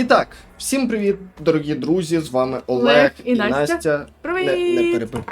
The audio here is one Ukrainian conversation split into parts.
І так, всім привіт, дорогі друзі! З вами Олег, Олег і Настя. Привіт! Не, не перебив.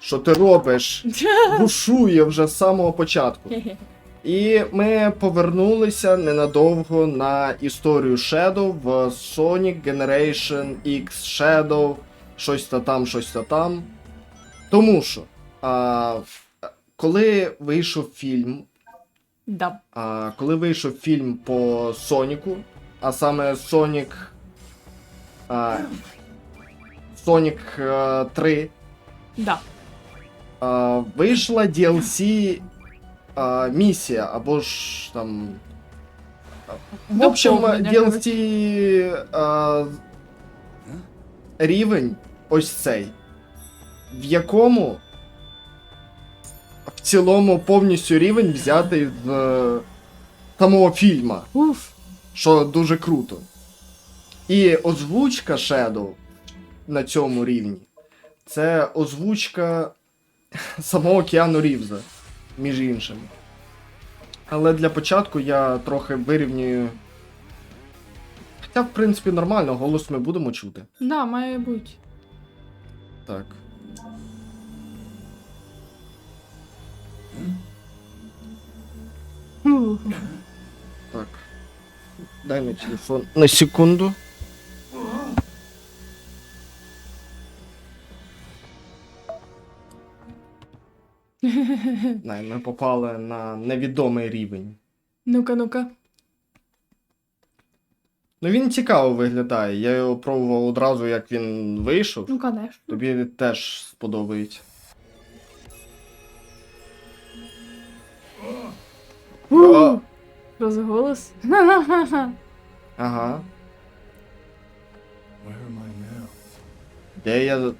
Що ти робиш? Бушує вже з самого початку. І ми повернулися ненадовго на історію Shadow в Sonic Generation X Shadow, щось та там, щось та там. Тому що, а, коли вийшов фільм Да. а, коли вийшов фільм по Соніку, а саме Сонік. А, Сонік е, 3, Да. а, вийшла DLC а, місія, або ж там. В общем, DLC а, рівень ось цей, в якому в цілому повністю рівень взятий з е, самого фільма, Уф. Що дуже круто. І озвучка Shadow на цьому рівні це озвучка самого Кіану Рівза, між іншим. Але для початку я трохи вирівнюю. Хоча, в принципі, нормально, голос ми будемо чути. Да, має бути. Так. Так. Дай мне телефон на секунду. Най, ми попали на невідомий рівень. Ну-ка, ну-ка. Ну він цікаво виглядає. Я його пробував одразу, як він вийшов. Ну, конечно. Тобі теж сподобається. Розголос. Ага. Where am I now? Де я.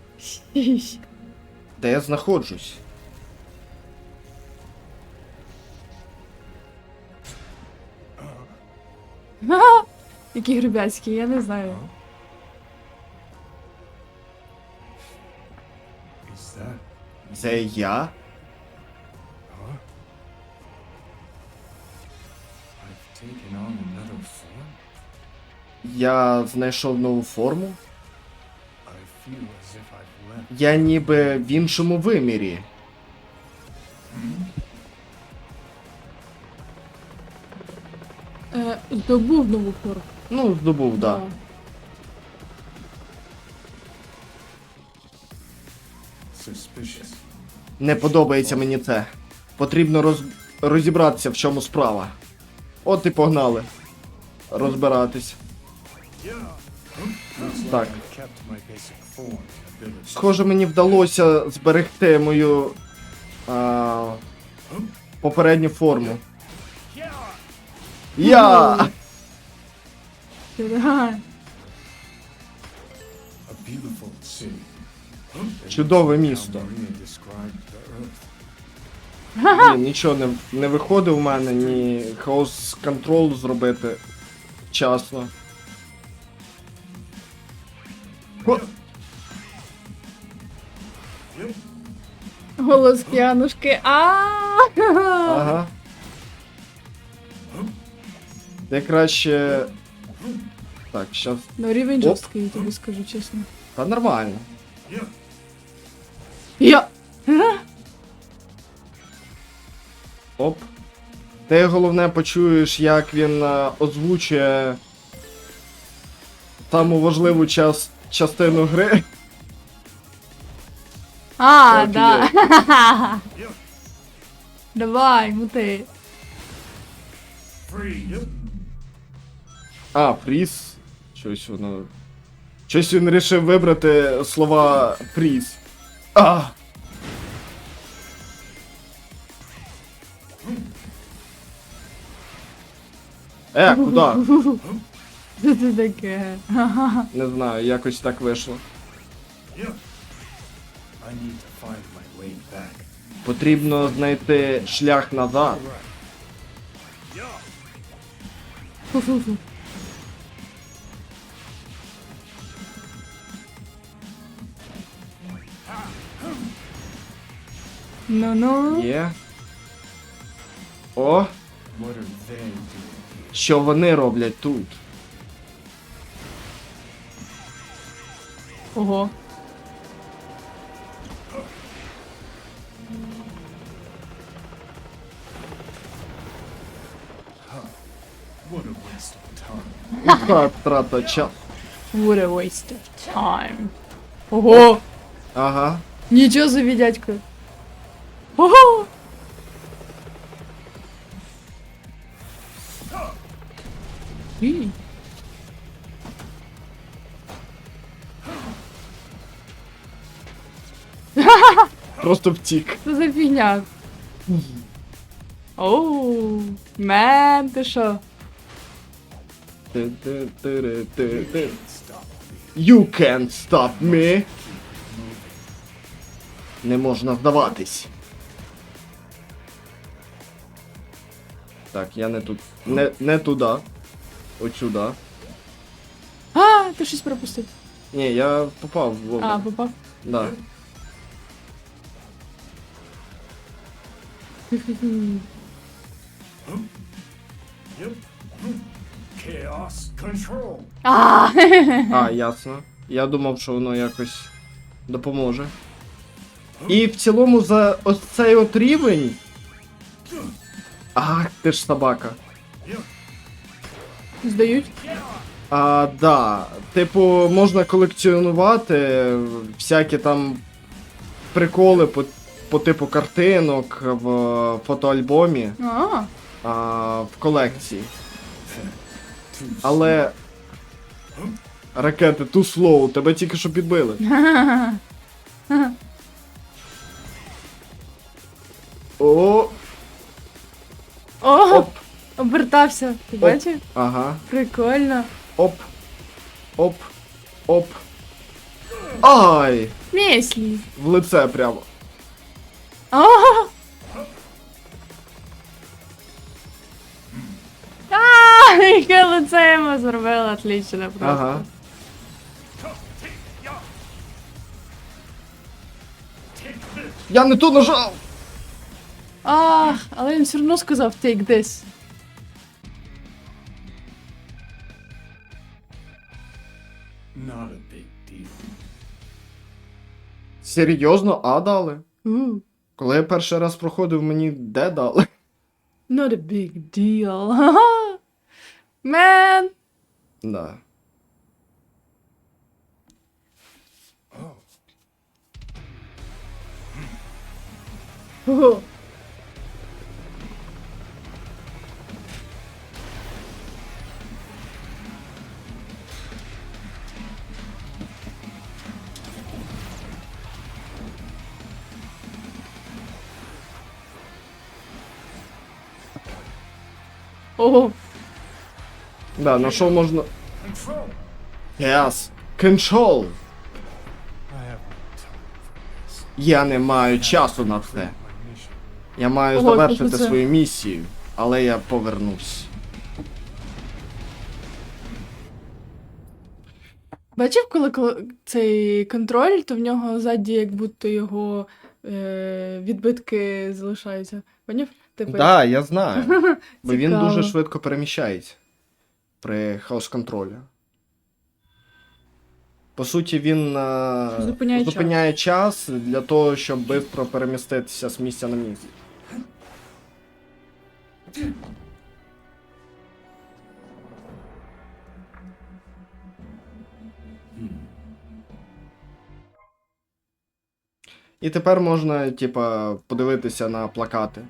Де я знаходжусь? Які гребяцькі, я не знаю. Це я? Я знайшов нову форму. Я ніби в іншому вимірі. Е, здобув нову форму. Ну, здобув, да. Suspicious. Не подобається мені це. Потрібно роз... розібратися, в чому справа. От і погнали. Розбиратись. Так. Схоже, мені вдалося зберегти мою а, попередню форму. Я! Чудове місто. Ні, нічого не, не виходить у мене, ні хаос контрол зробити вчасно. Голос п'янушки. А. Ага. Ти краще. Так, щас. Ну, рівень Оп. жорсткий, я тобі скажу чесно. Та нормально. Я. Оп. Ти головне почуєш, як він е, озвучує саму важливу час, частину гри. А, да. Давай, мути. А, фріз. Щось воно. Щось він вирішив вибрати слова фріз. А! Е, куди? Що це таке? Не знаю, якось так вийшло. Потрібно знайти шлях назад. Фу-фу-фу. Ну-ну. Є. О, що вони роблять тут? Ого. What a waste of time. Яка трата часу. What a waste of time. Ого! Ага. Нічого собі, дядько. Ого! Ій. Просто втік. Що за фігня? Оу, мен, ти що? Ти-ти-ти-ти-ти. You can't stop me. Не можна здаватись. Так, я не тут. Не, не туди. От сюди. А, ти щось пропустив. Ні, я попав в А, попав. Да. А, А, ясно. Я думав, що воно якось допоможе. І в цілому за ось цей от рівень. Ах, ти ж собака. Здають. А, да. Типу, можна колекціонувати всякі там приколи по, по типу картинок в фотоальбомі А, а, в колекції. Але. Ракети, too slow, тебе тільки що підбили. О, О, оп, обертався. Ти бачив? ага, Прикольно. оп, оп, оп. Ай! Міслі. В лице прямо. А! А, яке лице йому зробила, отлично просто. Ага. Я не ту нажав! Ах, але він все одно сказав take this. Not a big deal. Серйозно, а дали? Ooh, Коли я перший раз проходив, мені де дали? not a big deal. Man. Да. Ого. Ого. Да, на що можна. Yes. Control. Я не маю часу на це. Я маю Ого, завершити це? свою місію, але я повернусь. Бачив, коли, коли цей контроль, то в нього ззаді як будто його е, відбитки залишаються. Поняв? Типу, Да, я знаю. Бо він дуже швидко переміщається при хаос контролі. По суті, він е, Зупиняє час. час для того, щоб швидко переміститися з місця на місце. І тепер можна, типа, подивитися на плакати.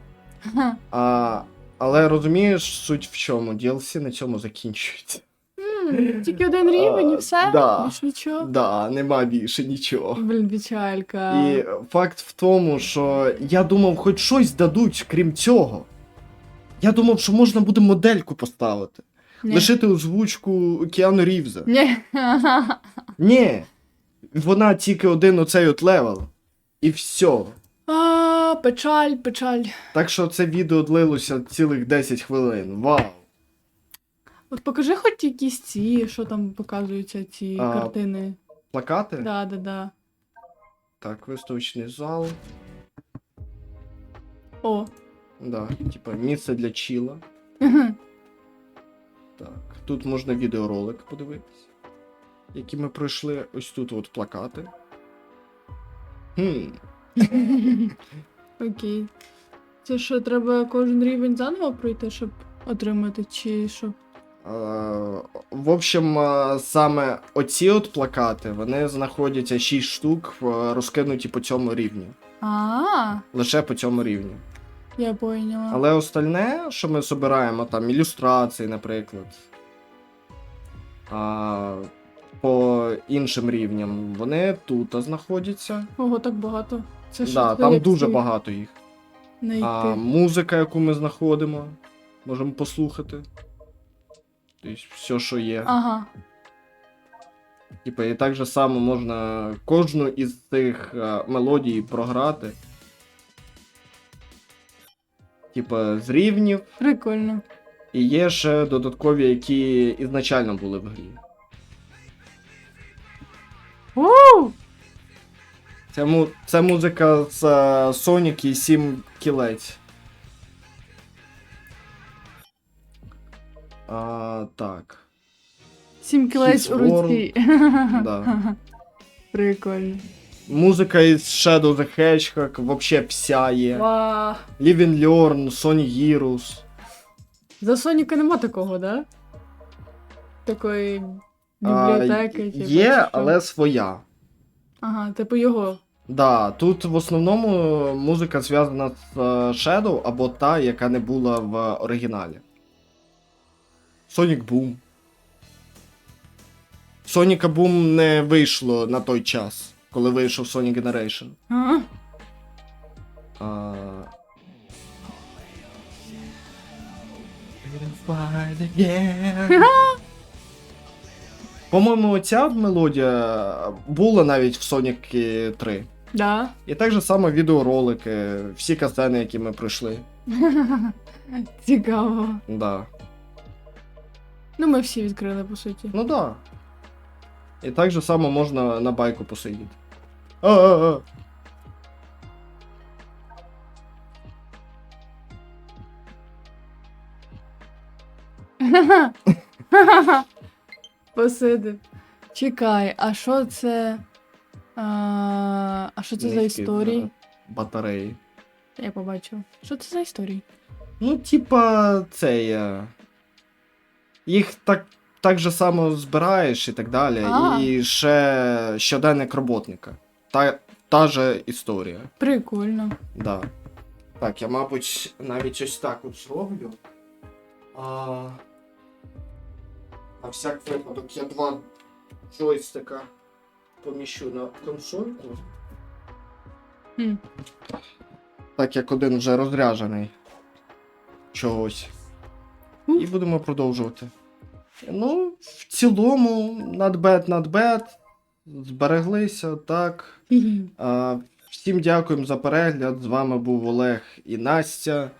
А, але розумієш, суть в чому? DLC на цьому закінчується. Тільки один рівень і все? да. Більш нічого. Да, нема більше нічого. Блін, печалька. І факт в тому, що я думав, хоч щось дадуть, крім цього. Я думав, що можна буде модельку поставити. Ні. Лишити озвучку Кіану Рівза. Ні. Ні. Вона тільки один оцей от левел. І все. А, печаль, печаль. Так що це відео длилося цілих 10 хвилин. Вау! От покажи хоч якісь ці, що там показуються ці А, картини. Плакати? Да, да, да. Так, виставочний зал. О. Да, типа місце для чіла. Так, тут можна відеоролик подивитись. які ми пройшли. Ось тут от плакати. Хм. Окей. Це що, треба кожен рівень заново пройти, щоб отримати, чи що? Е, В общем, е, саме оці от плакати, вони знаходяться 6 штук, е, розкинуті по цьому рівню. А, Лише по цьому рівню. я поняла. Але остальне, що ми збираємо, там ілюстрації, наприклад. А, по іншим рівням, вони тут знаходяться. Ого, так багато. Це Да, там дуже багато їх. А музика, яку ми знаходимо, можемо послухати. Тобто, все, що є. Ага. Типа, і так же само можна кожну із цих е, мелодій програти. Типа, з рівнів. Прикольно. І є ще додаткові, які ізначально були в грі. Оу! Це, му... це музика з е, Sonic і 7 кілець. А, так. Сім кілець у руці. Да. Прикольно. Музика із Shadow the Hedgehog вообще вся є. Ва. Live and Learn, Sonic Heroes. За Соніка нема такого, да? Такої бібліотеки. й- типу, є, що? але своя. Ага, типу його. Да, тут в основному музика зв'язана з е, Shadow або та, яка не була в оригіналі. Sonic Boom. Sonic Boom не вийшло на той час, коли вийшов Sonic Generation. А? А... По-моєму, оця мелодія була навіть в Sonic 3. Да. І так же само відеоролики, всі кастени, які ми пройшли. Цікаво. Да. Ну, ми всі відкрили, по суті. Ну да. І так же само можна на байку посидіти. А-а-а. Посидив. Чекай, а що це. А, а що це за Низькі, історії? Батареї. Я побачив. Що це за історії? Ну, типа, це є. Їх так, так же само збираєш і так далі. А. І ще щоденник роботника. Та, та же історія. Прикольно. Да. Так, я, мабуть, навіть ось так от зроблю. А... На всяк випадок я два джойстика поміщу на консольку. Хм. Так як один вже розряджений. Чогось. І будемо продовжувати. Ну, в цілому, надбет, надбет. Збереглися, так. А, Всім дякуємо за перегляд. З вами був Олег і Настя.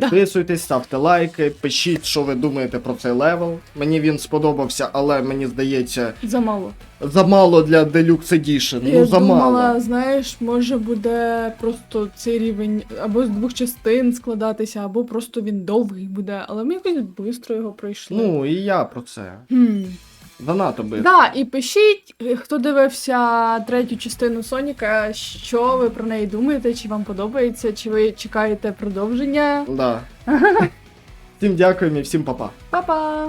Підписуйтесь, ставте лайки, пишіть, що ви думаєте про цей левел. Мені він сподобався, але мені здається, Замало. замало для Deluxe Edition. Я Ну, замало. думала, знаєш, може буде просто цей рівень або з двох частин складатися, або просто він довгий буде, але ми якось швидко його пройшли. Ну, і я про це. Хм. Занадто би. Да, і пишіть, е, хто дивився третю частину Соніка, що ви про неї думаєте, чи вам подобається, чи ви чекаєте продовження. Да. Всім дякуємо і всім па-па. Па-па!